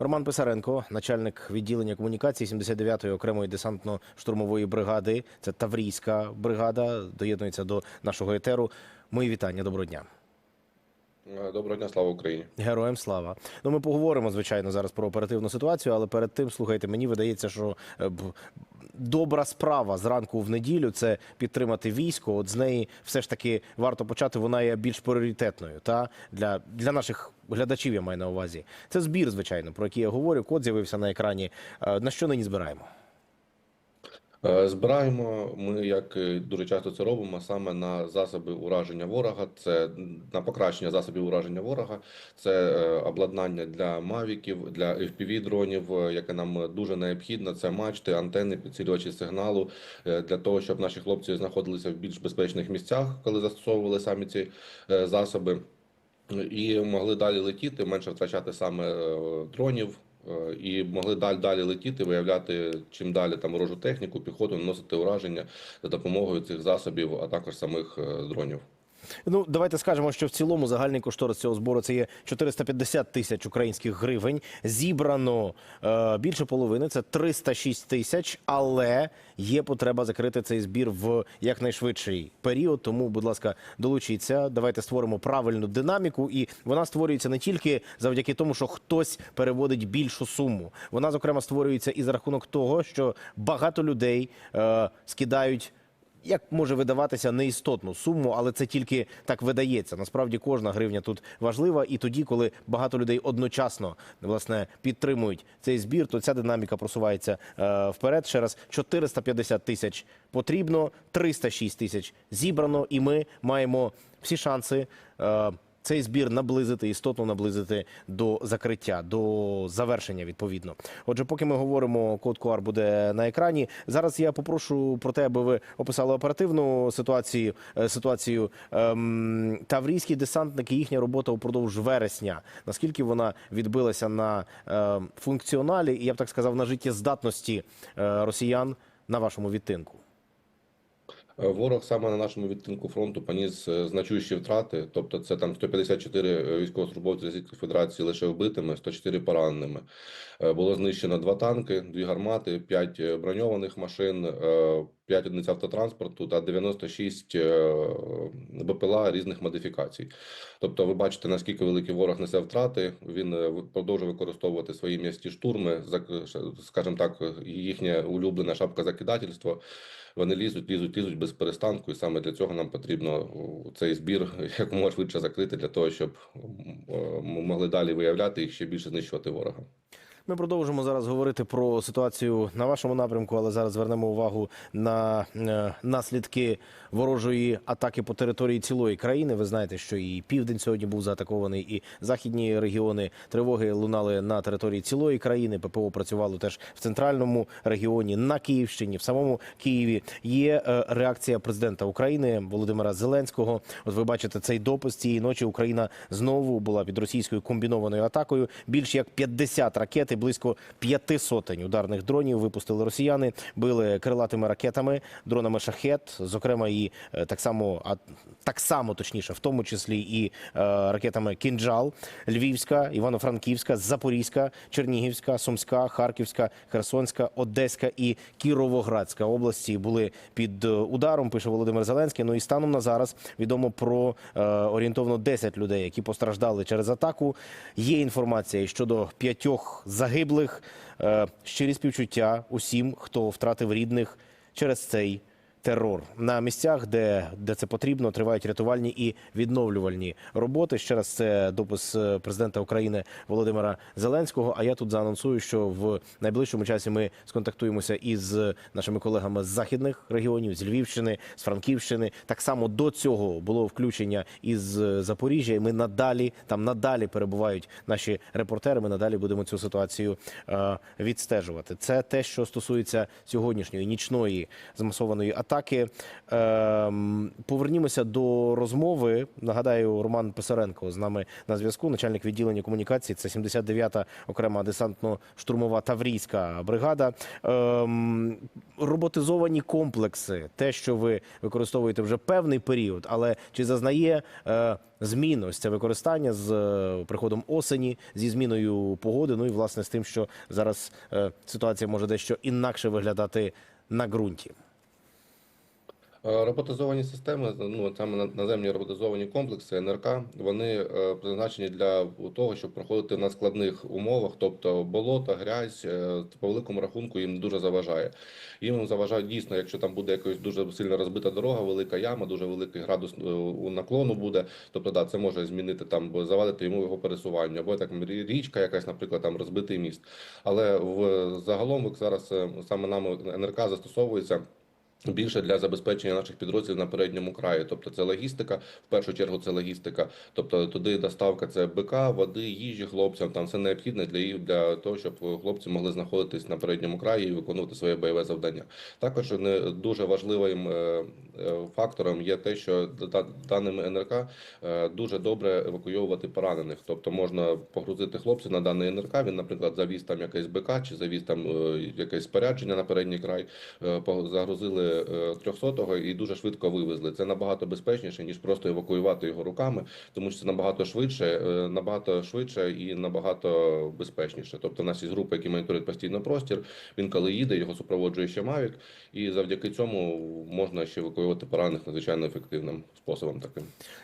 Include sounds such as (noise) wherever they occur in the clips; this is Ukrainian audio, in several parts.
Роман Писаренко, начальник відділення комунікації 79-ї окремої десантно-штурмової бригади. Це Таврійська бригада. Доєднується до нашого етеру. Мої вітання. Доброго дня. Доброго дня, слава Україні. Героям слава. Ну, ми поговоримо, звичайно, зараз про оперативну ситуацію, але перед тим, слухайте, мені видається, що е, добра справа зранку в неділю це підтримати військо. От з неї все ж таки варто почати. Вона є більш пріоритетною та для, для наших глядачів. Я маю на увазі. Це збір, звичайно, про який я говорю. Код з'явився на екрані. Е, На що нині збираємо? Е, Збираємо ми, як е, дуже часто це робимо, саме на засоби ураження ворога. Це на покращення засобів ураження ворога, це е, обладнання для мавіків, для fpv дронів, яке нам дуже необхідно. Це мачти, антени, підсилювачі сигналу для того, щоб наші хлопці знаходилися в більш безпечних місцях, коли застосовували самі ці засоби. і могли далі летіти, менше втрачати саме дронів. Е, І могли далі далі летіти, виявляти чим далі там ворожу техніку, піхоту, наносити ураження за допомогою цих засобів, а також самих е, дронів. Ну, давайте скажемо, що в цілому загальний кошторис цього збору це є 450 тисяч українських гривень. Зібрано е, більше половини, це 306 тисяч, але є потреба закрити цей збір в якнайшвидший період. Тому, будь ласка, долучіться. Давайте створимо правильну динаміку, і вона створюється не тільки завдяки тому, що хтось переводить більшу суму. Вона, зокрема, створюється і за рахунок того, що багато людей е, скидають як може видаватися неістотну суму, але це тільки так видається. Насправді кожна гривня тут важлива. І тоді, коли багато людей одночасно власне підтримують цей збір, то ця динаміка просувається е, вперед. Ще раз 450 тисяч потрібно, 306 тисяч зібрано, і ми маємо всі шанси. Е, цей збір наблизити, істотно наблизити до закриття, до завершення відповідно. Отже, поки ми говоримо, код QR буде на екрані. Зараз я попрошу про те, аби ви описали оперативну ситуацію. е, Ситуацію ем, таврійські десантники, їхня робота упродовж вересня. Наскільки вона відбилася на е, функціоналі, і я б так сказав, на життєздатності е, росіян на вашому відтинку. Е, Ворог саме на нашому відтинку фронту поніс е, значущі втрати, тобто це там 154 військовослужбовці Російської Федерації лише вбитими, 104 пораненими. Е, Було знищено два танки, дві гармати, п'ять броньованих машин, 5 одиниць автотранспорту та 96 е, БПЛА різних модифікацій. Тобто, ви бачите, наскільки великий ворог несе втрати. Він е, продовжує використовувати свої м'ясті штурми, скажімо так, їхнє улюблене шапка-закидательство. Вони лізуть, лізуть, лізуть без перестанку, і саме для цього нам потрібно цей збір (laughs) якомога швидше закрити для того, щоб е, ми могли далі виявляти і ще більше знищувати ворога. Ми продовжимо зараз говорити про ситуацію на вашому напрямку, але зараз звернемо увагу на е, наслідки ворожої атаки по території цілої країни. Ви знаєте, що і південь сьогодні був заатакований, і західні регіони тривоги лунали на території цілої країни. ППО працювало теж в центральному регіоні на Київщині, в самому Києві. Є е, реакція президента України Володимира Зеленського. От ви бачите цей допис цієї ночі. Україна знову була під російською комбінованою атакою. Більш як 50 ракет близько п'яти сотень ударних дронів випустили росіяни. Били крилатими ракетами, дронами шахет, зокрема і е, так само, а так само точніше, в тому числі і е, ракетами Кінджал, Львівська, Івано-Франківська, Запорізька, Чернігівська, Сумська, Харківська, Херсонська, Одеська і Кіровоградська області були під е, ударом. Пише Володимир Зеленський. Ну і станом на зараз відомо про орієнтовно 10 людей, які постраждали через атаку. Є інформація щодо п'ятьох загиблих. Е, щирі співчуття усім, хто втратив рідних через цей терор. На місцях, де, де це потрібно, тривають рятувальні і відновлювальні роботи. Ще раз це допис е, президента України Володимира Зеленського. А я тут заанонсую, що в найближчому часі ми сконтактуємося із нашими колегами з західних регіонів, з Львівщини, з Франківщини. Так само до цього було включення із е, Запоріжжя. Ми надалі там надалі перебувають наші репортери. Ми надалі будемо цю ситуацію е, відстежувати. Це те, що стосується сьогоднішньої нічної замасованої атаки. Атаки. Ем, Повернімося до розмови. Нагадаю, Роман Писаренко з нами на зв'язку, начальник відділення комунікації. Це 79-та окрема десантно-штурмова таврійська бригада. Ем, Роботизовані комплекси, те, що ви використовуєте вже певний період, але чи зазнає е, змін ось це використання з е, приходом осені, зі зміною погоди? Ну і власне з тим, що зараз е, ситуація може дещо інакше виглядати на ґрунті. Е, Роботизовані системи, ну саме на- наземні роботизовані комплекси НРК, вони е, призначені для того, щоб проходити на складних умовах, тобто болото, грязь е, по великому рахунку їм дуже заважає. Їм заважає дійсно, якщо там буде якось дуже сильно розбита дорога, велика яма, дуже великий градус у наклону буде. Тобто, да, це може змінити там, завадити йому його пересування, або так річка, якась, наприклад, там розбитий міст. Але в загалом зараз саме нами НРК застосовується. Більше для забезпечення наших підрозділів на передньому краї, тобто це логістика, в першу чергу це логістика. Тобто туди доставка це БК, води, їжі хлопцям. Там все необхідне для для того, щоб хлопці могли знаходитись на передньому краї і виконувати своє бойове завдання. Також не дуже важливим е, е, фактором є те, що да- даними НРК е, дуже добре евакуйовувати поранених. Тобто можна погрузити хлопців на даний НРК. Він, наприклад, завіз там якесь БК чи завіз там якесь спорядження на передній край. Загрузили е, 300-го і дуже швидко вивезли. Це набагато безпечніше ніж просто евакуювати його руками, тому що це набагато швидше, е, набагато швидше і набагато безпечніше. Тобто, є група, які моніторить постійно простір. Він коли їде, його супроводжує ще Мавік, і завдяки цьому можна ще евакуювати поранених надзвичайно ефективним способом таким.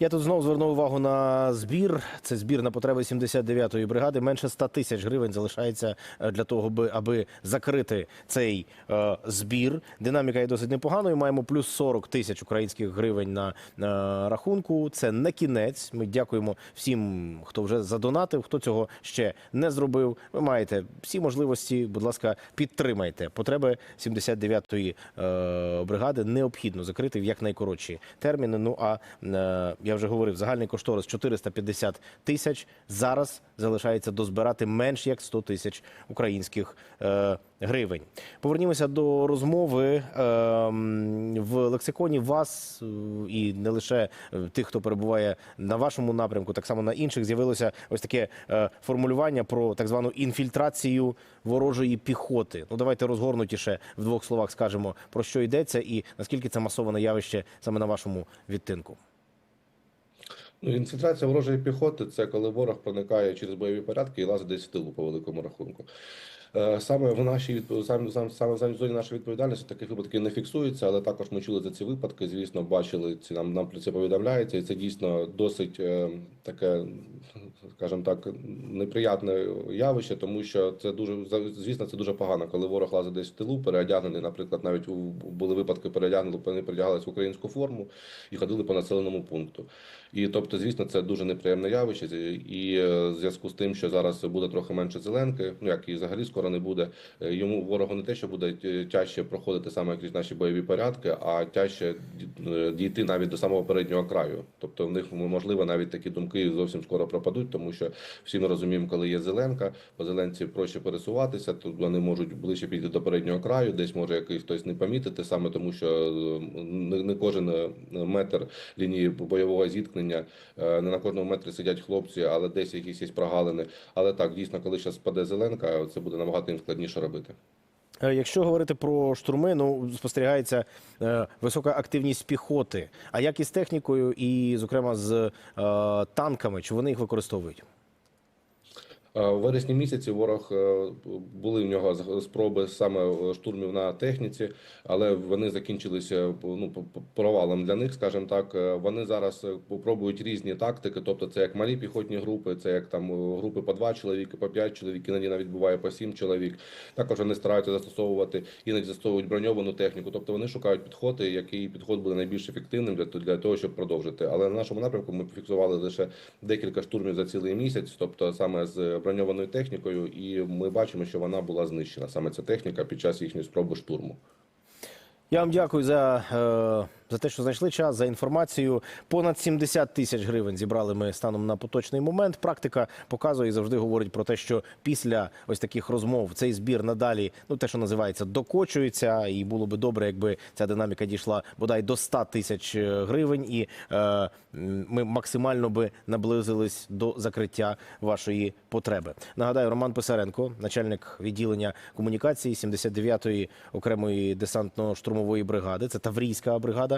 Я тут знову звернув увагу на збір. Це збір на потреби 79-ї бригади. Менше 100 тисяч гривень залишається е, для того, аби закрити цей е, збір. Динаміка є досить непоганою. Маємо плюс 40 тисяч українських гривень на, на рахунку. Це не кінець. Ми дякуємо всім, хто вже задонатив, хто цього ще не зробив. Ви маєте всі можливості. Будь ласка, підтримайте потреби 79-ї е, бригади. Необхідно закрити в якнайкоротші терміни. Ну а е, я вже говорив, загальний кошторис 450 тисяч. Зараз залишається дозбирати менш як 100 тисяч українських е, гривень. Повернімося до розмови Ем, в лексиконі вас е, і не лише е, тих, хто перебуває на вашому напрямку, так само на інших з'явилося ось таке е, формулювання про так звану інфільтрацію ворожої піхоти. Ну давайте розгорнутіше в двох словах скажемо про що йдеться і наскільки це масоване явище саме на вашому відтинку. Ну, інфільтрація ворожої піхоти це коли ворог проникає через бойові порядки і лазить десь в тилу по великому рахунку. Е, Саме в нашій відпо- саме, саме, саме в зоні нашої відповідальності таких випадків не фіксується, але також ми чули за ці випадки. Звісно, бачили ці нам нам про це повідомляється, і це дійсно досить е, таке, скажімо так, неприятне явище, тому що це дуже звісно, це дуже погано, коли ворог лазить десь в тилу, переодягнений. Наприклад, навіть у були випадки переодягнули, вони передягалися в українську форму і ходили по населеному пункту. І тобто, звісно, це дуже неприємне явище. І е, в зв'язку з тим, що зараз буде трохи менше зеленки, ну як і взагалі скоро не буде. е, Йому ворогу не те, що буде е, тяжче проходити саме крізь наші бойові порядки, а тяжче ді- дійти навіть до самого переднього краю. Тобто, в них можливо навіть такі думки зовсім скоро пропадуть, тому що всі ми розуміємо, коли є зеленка, по зеленці проще пересуватися, то вони можуть ближче підійти до переднього краю, десь може якийсь хтось не помітити, саме тому що не, кожен метр лінії бойового зіткнення, е, не на кожному метрі сидять хлопці, але десь якісь є прогалини. Але так, дійсно, коли зараз спаде зеленка, це буде набагато їм складніше робити. Е, Якщо говорити про штурми, ну спостерігається е, висока активність піхоти. А як із технікою, і, зокрема, з е, танками, чи вони їх використовують? Е, У вересні місяці ворог е, були в нього спроби саме е, штурмів на техніці, але вони закінчилися ну, провалом для них, скажімо так. Вони зараз пробують різні тактики, тобто це як малі піхотні групи, це як там групи по два чоловіки, по п'ять чоловік, іноді навіть буває по сім чоловік. Також вони стараються застосовувати, іноді застосовують броньовану техніку. Тобто вони шукають підходи, який підход буде найбільш ефективним для, для того, щоб продовжити. Але на нашому напрямку ми фіксували лише декілька штурмів за цілий місяць, тобто саме з броньованою технікою, і ми бачимо, що вона була знищена саме ця техніка під час їхньої спроби штурму. Я вам дякую за за те, що знайшли час за інформацією. Понад 70 тисяч гривень зібрали ми станом на поточний момент. Практика показує і завжди говорить про те, що після ось таких розмов цей збір надалі, ну те, що називається, докочується, і було би добре, якби ця динаміка дійшла бодай до 100 тисяч е, гривень, і е, ми максимально би наблизились до закриття вашої потреби. Нагадаю, Роман Писаренко, начальник відділення комунікації 79-ї окремої десантно-штурмової бригади. Це Таврійська бригада.